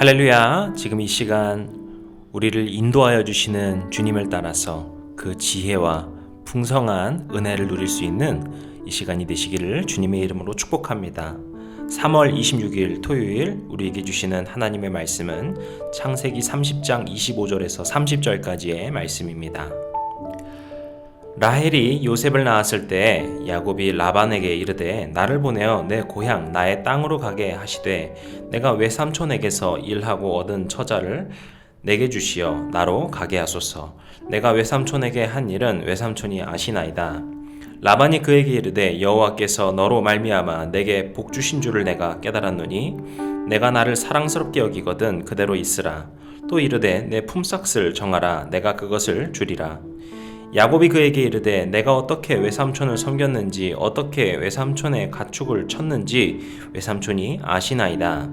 할렐루야. 지금 이 시간 우리를 인도하여 주시는 주님을 따라서 그 지혜와 풍성한 은혜를 누릴 수 있는 이 시간이 되시기를 주님의 이름으로 축복합니다. 3월 26일 토요일 우리에게 주시는 하나님의 말씀은 창세기 30장 25절에서 30절까지의 말씀입니다. 라헬이 요셉을 낳았을 때 야곱이 라반에게 이르되 나를 보내어 내 고향 나의 땅으로 가게 하시되 내가 외삼촌에게서 일하고 얻은 처자를 내게 주시어 나로 가게 하소서? 내가 외삼촌에게 한 일은 외삼촌이 아시나이다? 라반이 그에게 이르되 여호와께서 너로 말미암아 내게 복 주신 줄을 내가 깨달았노니 내가 나를 사랑스럽게 여기거든 그대로 있으라. 또 이르되 내 품삯을 정하라. 내가 그것을 주리라 야곱이 그에게 이르되 내가 어떻게 외삼촌을 섬겼는지 어떻게 외삼촌의 가축을 쳤는지 외삼촌이 아시나이다.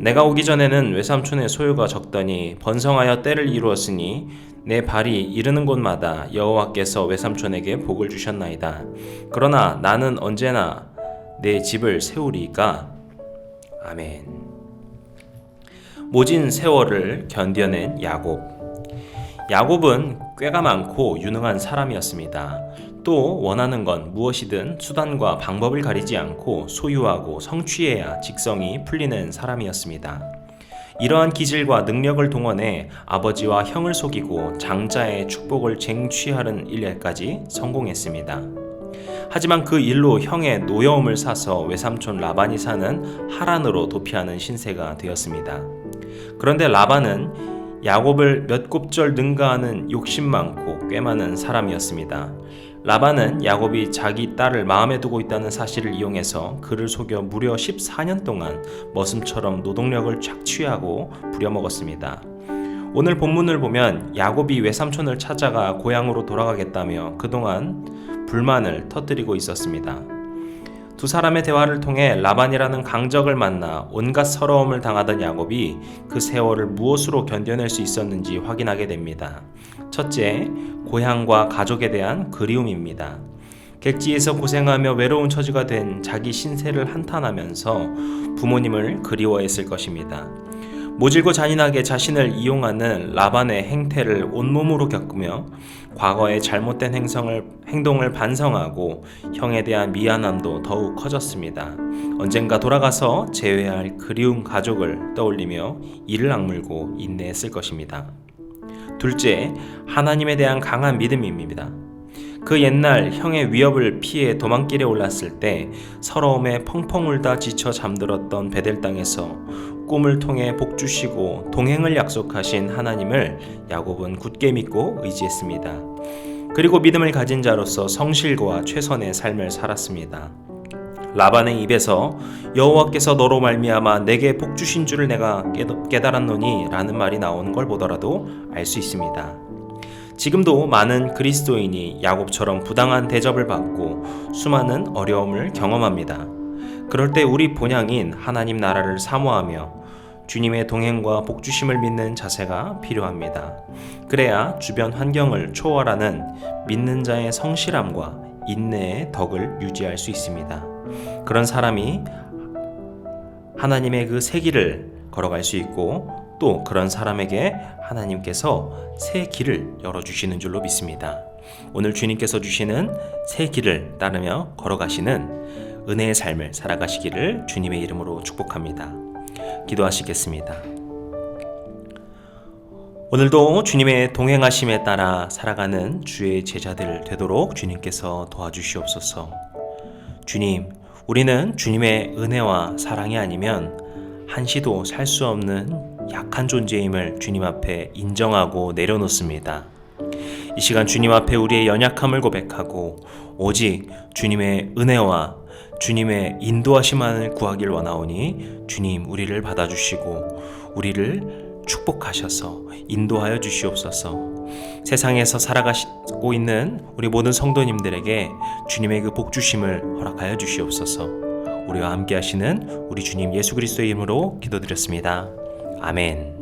내가 오기 전에는 외삼촌의 소유가 적더니 번성하여 때를 이루었으니 내 발이 이르는 곳마다 여호와께서 외삼촌에게 복을 주셨나이다. 그러나 나는 언제나 내 집을 세우리이까. 아멘. 모진 세월을 견뎌낸 야곱. 야곱은 꾀가 많고 유능한 사람이었습니다. 또 원하는 건 무엇이든 수단과 방법을 가리지 않고 소유하고 성취해야 직성이 풀리는 사람이었습니다. 이러한 기질과 능력을 동원해 아버지와 형을 속이고 장자의 축복을 쟁취하는 일까지 성공했습니다. 하지만 그 일로 형의 노여움을 사서 외삼촌 라반이 사는 하란으로 도피하는 신세가 되었습니다. 그런데 라반은 야곱을 몇 곱절 능가하는 욕심 많고 꽤 많은 사람이었습니다. 라반은 야곱이 자기 딸을 마음에 두고 있다는 사실을 이용해서 그를 속여 무려 14년 동안 머슴처럼 노동력을 착취하고 부려먹었습니다. 오늘 본문을 보면 야곱이 외삼촌을 찾아가 고향으로 돌아가겠다며 그동안 불만을 터뜨리고 있었습니다. 두 사람의 대화를 통해 라반이라는 강적을 만나 온갖 서러움을 당하던 야곱이 그 세월을 무엇으로 견뎌낼 수 있었는지 확인하게 됩니다. 첫째, 고향과 가족에 대한 그리움입니다. 객지에서 고생하며 외로운 처지가 된 자기 신세를 한탄하면서 부모님을 그리워했을 것입니다. 모질고 잔인하게 자신을 이용하는 라반의 행태를 온몸으로 겪으며 과거의 잘못된 행성을, 행동을 반성하고 형에 대한 미안함도 더욱 커졌습니다. 언젠가 돌아가서 재회할 그리운 가족을 떠올리며 이를 악물고 인내했을 것입니다. 둘째, 하나님에 대한 강한 믿음입니다. 그 옛날 형의 위협을 피해 도망길에 올랐을 때 서러움에 펑펑 울다 지쳐 잠들었던 베델 땅에서 꿈을 통해 복 주시고 동행을 약속하신 하나님을 야곱은 굳게 믿고 의지했습니다. 그리고 믿음을 가진 자로서 성실과 최선의 삶을 살았습니다. 라반의 입에서 여호와께서 너로 말미암아 내게 복 주신 줄을 내가 깨달았노니라는 말이 나오는 걸 보더라도 알 수 있습니다. 지금도 많은 그리스도인이 야곱처럼 부당한 대접을 받고 수많은 어려움을 경험합니다. 그럴 때 우리 본향인 하나님 나라를 사모하며 주님의 동행과 복주심을 믿는 자세가 필요합니다. 그래야 주변 환경을 초월하는 믿는 자의 성실함과 인내의 덕을 유지할 수 있습니다. 그런 사람이 하나님의 그 세기를 걸어갈 수 있고 또 그런 사람에게 하나님께서 새 길을 열어주시는 줄로 믿습니다. 오늘 주님께서 주시는 새 길을 따르며 걸어가시는 은혜의 삶을 살아가시기를 주님의 이름으로 축복합니다. 기도하시겠습니다. 오늘도 주님의 동행하심에 따라 살아가는 주의 제자들 되도록 주님께서 도와주시옵소서. 주님, 우리는 주님의 은혜와 사랑이 아니면 한시도 살 수 없는 약한 존재임을 주님 앞에 인정하고 내려놓습니다. 이 시간 주님 앞에 우리의 연약함을 고백하고 오직 주님의 은혜와 주님의 인도하심만을 구하길 원하오니 주님 우리를 받아주시고 우리를 축복하셔서 인도하여 주시옵소서. 세상에서 살아가고 있는 우리 모든 성도님들에게 주님의 그 복주심을 허락하여 주시옵소서. 우리와 함께 하시는 우리 주님 예수 그리스도의 이름으로 기도드렸습니다. 아멘.